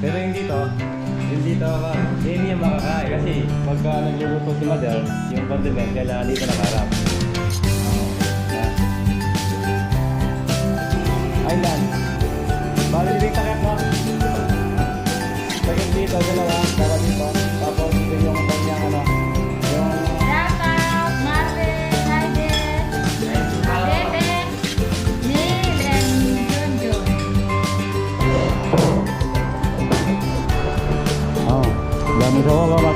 Pero yung dito, yung dito, ah, hindi yung makakain. Kasi pagka nagluluto si mother, yung condiment, kailangan dito nakaharap. Yan. Island. Bali dito takip no? Takip dito, dalawa, dalawa dito. Tapos ito yung dami sa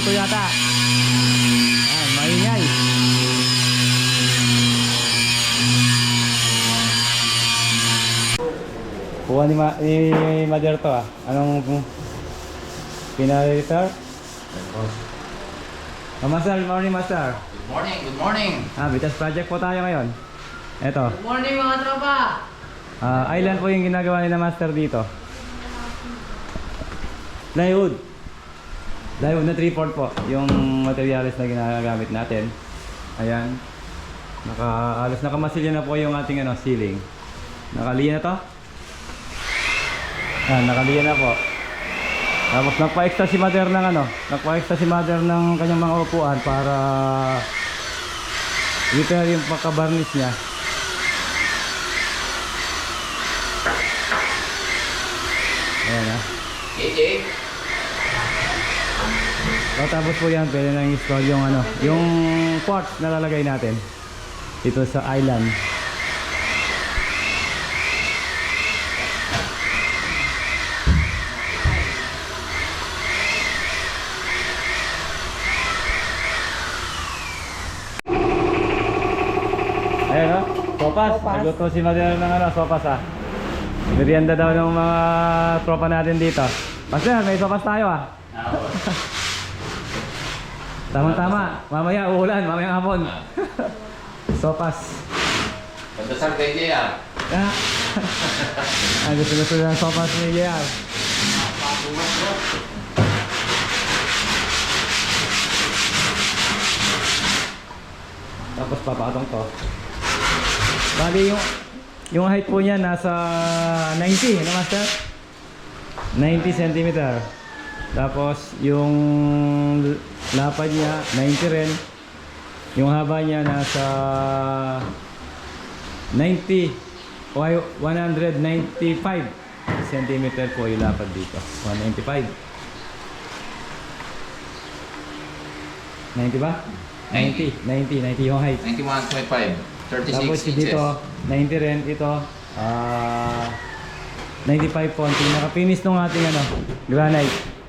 magluto yata. Ah, maingay. Kuha ni, ma ni mother to ah. Anong pinarito? Oh, master, good morning, master. Good morning, good morning. Ah, Vitas Project po tayo ngayon. Eto. Good morning mga tropa. Ah, island po yung ginagawa nila master dito. Plywood. Plywood na 3-4 po. Yung materials na ginagamit natin. Ayan. Naka, alos nakamasilya na po yung ating ano, ceiling. Nakaliya na to? Ah, nakaliya na po. Tapos nagpa-extra si mother ng ano, nagpa-extra si mother ng kanyang mga upuan para repair yung pagka-varnish niya. Ayan ah. KJ. So, tapos po yan, pwede nang install yung ano, yung quartz na lalagay natin dito sa island. Ayan o, sopas. Nagluto si Madera ng ano, sopas ah. Merienda daw ng mga tropa natin dito. Master, may sopas tayo ah. Tama-tama. Mamaya uulan, mamaya hapon. Sopas. Pandasal KJ ah. Ah. Ang gusto gusto ng sopas ni JR. Tapos papatong to. Bali yung yung height po niya nasa 90, ano master? 90 cm. Tapos yung lapad niya 90 rin. Yung haba niya nasa 90 o ay 195 cm po yung lapad dito. 195. 90 ba? 90, 90, 90 yung height. 91.5. 36 Tapos inches. dito, 90 rin. Ito, ah 95 konti. Naka-finish nung ating ano, granite.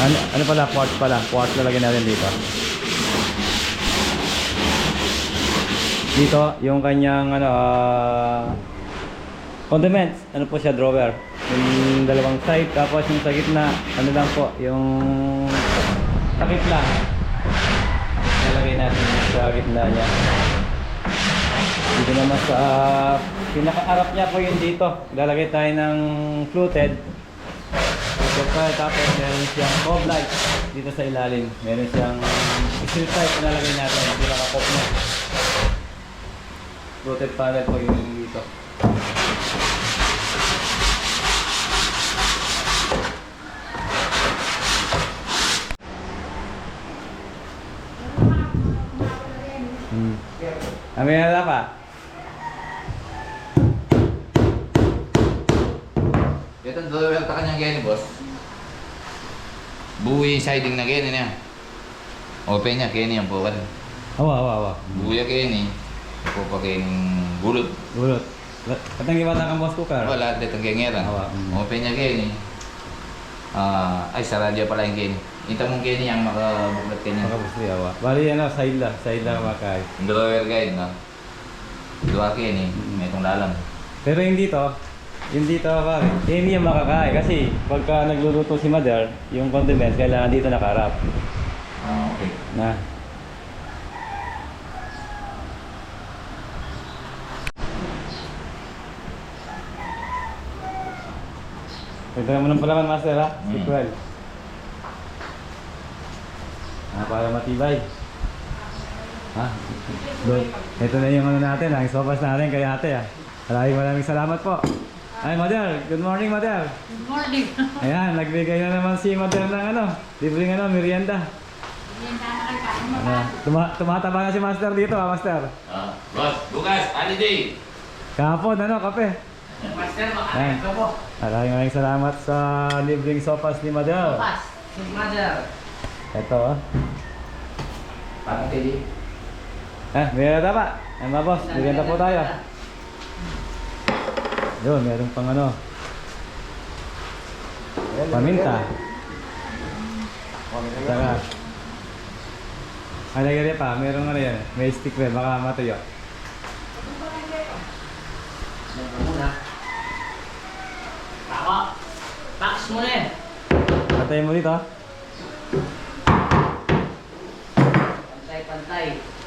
Ano, ano pala? Quartz pala. Quartz na lagyan natin dito. Dito, yung kanyang ano, ah condiments. Ano po siya, drawer. Yung dalawang side. Tapos yung sa gitna, ano lang po, yung takip lang. Nalagay natin sa gitna niya. Dito naman sa uh, pinaka-arap niya po yun dito. Lalagay tayo ng fluted. Tayo. Tapos meron siyang cob light dito sa ilalim. Meron siyang steel pipe na nalagay natin. Yung pinaka-cop niya. Fluted panel po yung dito. Hmm. Kami na pa. Ito dalawa ta kanyang gani boss. Buwi yung siding na gani niya. Open niya kani ang po kan. Awa, awa, awa. Buya kani. Po pa kani gulot. Gulot. At ang iwata kang boss cooker. Wala, dito ang gengera. Awa, mm. Open niya Kenny. Ah, ay, sa radyo pala yung Kenny. Ito mong Kenny ang makabuklat. Makabos niya, awa. Bali ano, side lang. Side lang makay. Drawer guide, no? Dua Kenny, may itong lalang. Pero yung dito, yung dito pare, hindi yung makakain. Kasi pagka nagluluto si mother, yung condiments, kailangan dito nakaharap. Ah, okay. Na. Ito mo ng palaman, Master, ha? Mm. Sequel. Ah, para matibay. Ha? Ito na yung ano natin, ang sopas natin kay ate, ha? Maraming maraming salamat po. Ay, Mother, good morning, Mother. Good morning. Ayan, nagbigay na naman si Mother ng ano, libreng ano, merienda. Ano, tuma tumataba na si Master dito, ha, Master. Ah, boss, bukas, holiday! Kahapon, ano, kape. Master, makakain ka po. Maraming maraming salamat sa libreng sopas ni Mother. Pas, si mother. Ito, oh. Parang Kenny. Eh, merienda pa. Ay, mga boss, merienda po tayo. Yun, meron pang ano, paminta. Saka, ay, lagyan pa, meron ano yan, may stick rin, baka matuyo. Muna. Tama. Tax mo na eh. Patayin mo dito. Pantay-pantay.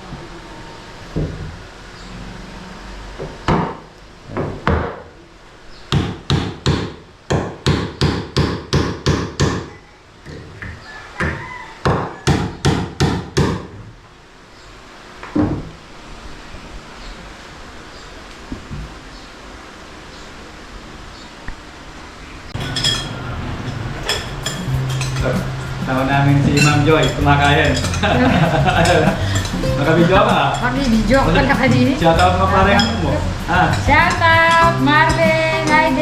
Tama namin si Ma'am Joy, kumakain. Nakabidyo ka ha? Mag-video ka na kanini. Shout out mo pare ang mo. Ah, Shout out Marvin, yung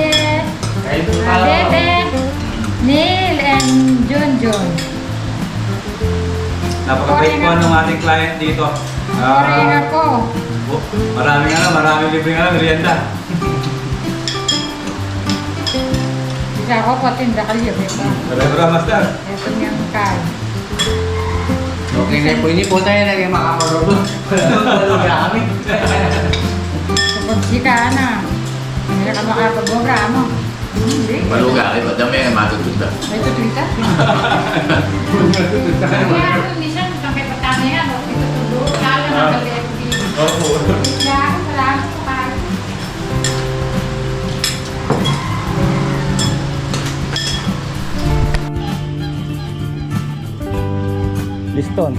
Bebe, Neil, and Junjun. napakabait po ng ating client dito. Sorry Ah, ako. maraming ano, maraming libreng ano, merienda. Isa ako patinda kayo, ba? Rebra Master. Ito niyang kain. Okay na po, hindi po tayo naging makamarunong. Talaga kami. Kapag sika na, hindi ka makapag-programa. Hindi. Maluga, ay, ba't dami ang matutunda? May tutuita. Kaya ako minsan, Liston.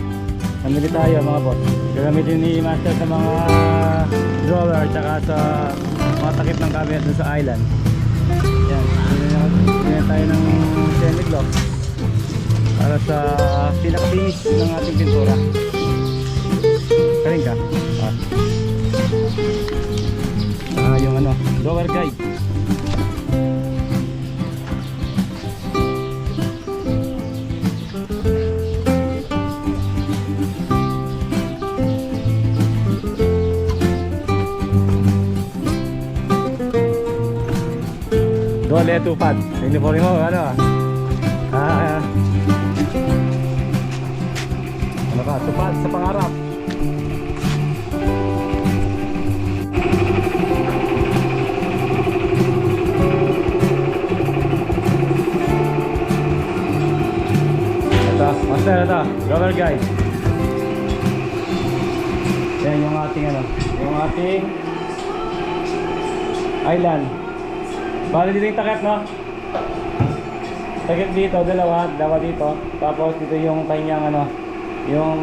Namili tayo mga boss. Gagamitin ni Master sa mga drawer tsaka sa mga takip ng cabinet sa island. Yan. Bili tayo ng semi-gloss para sa pinaka-finish ng ating pintura. Kaling ka? Ah. Ah, yung ano, drawer guide. Dole tupad. Uniform mo, ano ah? Ah, ano ka? Tupad sa pangarap. Ito, master ito. Roller guide. Yan yung ating ano, yung ating island. Bali dito yung takip, no? Takip dito, dalawa, dalawa dito. Tapos dito yung kanyang ano, yung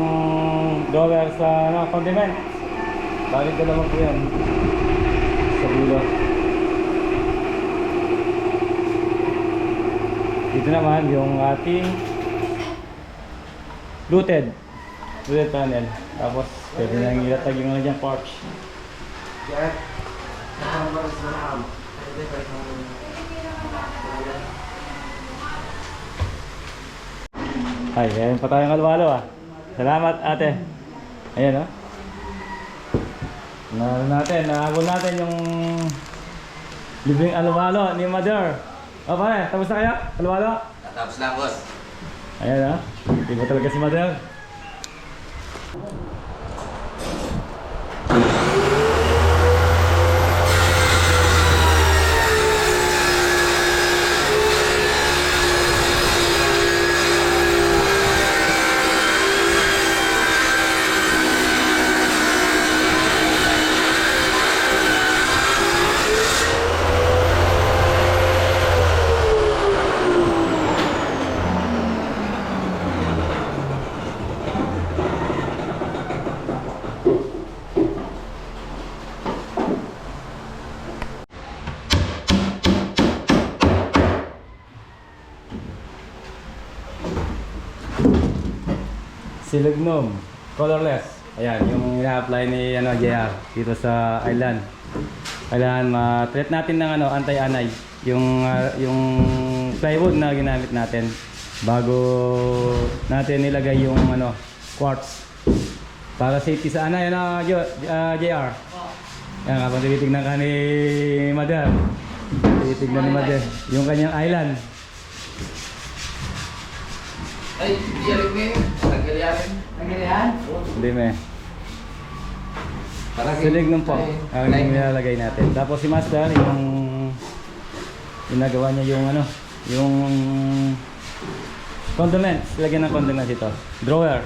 drawer sa ano, condiment. Bali dalawa po yan. Sa dulo. Dito naman yung ating fluted. Fluted panel. Tapos pwede nang ilatag yung ano dyan, porch. Ay, meron pa tayong alwalo ah. Salamat ate. Ayan oh. Na natin, nahabol natin yung libreng alumalo ni Mother. O pare, tapos na kaya? Alumalo? Tapos lang, boss. Ayan ha. Iba talaga si Mother. Silignum, colorless. Ayan, yung ina-apply ni ano, JR dito sa island. Kailangan ma-treat natin ng ano, anti-anay. Yung, ah, yung plywood na ginamit natin bago natin nilagay yung ano, quartz. Para safety sa anay, ano, Jo, ah, JR. Yan, kapag tinitignan ka ni Mother. Tinitignan ni Mother. Yung kanyang island. Ay, diyarig mo yun. Nagkaliyarin. Nagilihan? Hindi me. Para Silignum po ang nilalagay natin. Tapos si Master, yung ginagawa niya yung ano, yung condiments. Lagyan ng condiments ito. Drawer.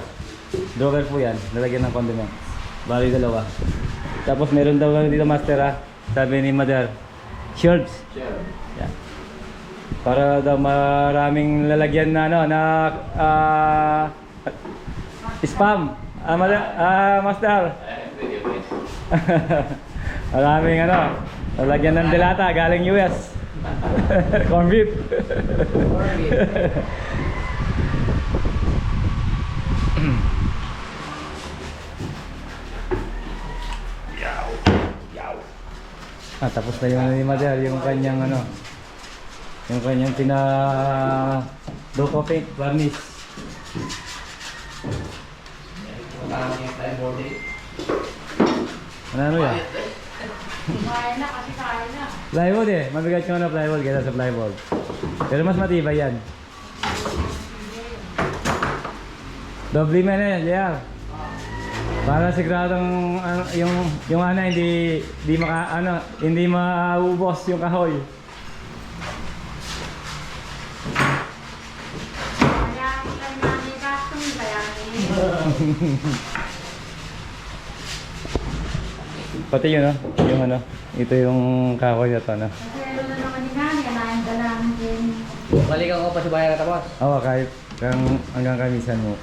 Drawer po yan. Lalagyan ng condiments. Bali dalawa. Tapos meron daw dito Master ha. Sabi ni Mother, shirts. Sure. Para daw maraming lalagyan na ano na ah, spam. Ah, Mother, ah, Master. Maraming ano, lalagyan ng delata galing US. Corn beef. ah, tapos na yung ni Mother, yung kanyang ano, yung kanyang pina Doco paint varnish. Ano ano yan? Kaya na kasi kaya na. Plywood eh. Mabigat yung ano plywood kaysa sa plywood. Pero mas matibay yan. Doble man yan, JR. Para siguradong ano, yung yung ano hindi hindi maka ano hindi maubos yung kahoy. Pati yun no, yung ano, ito yung kahoy na to no. Kasi ano na naman ni Nani, anayin ka namin din. Balikan ko pa si Bayan at tapos. Oo, kahit kang hanggang kamisan mo.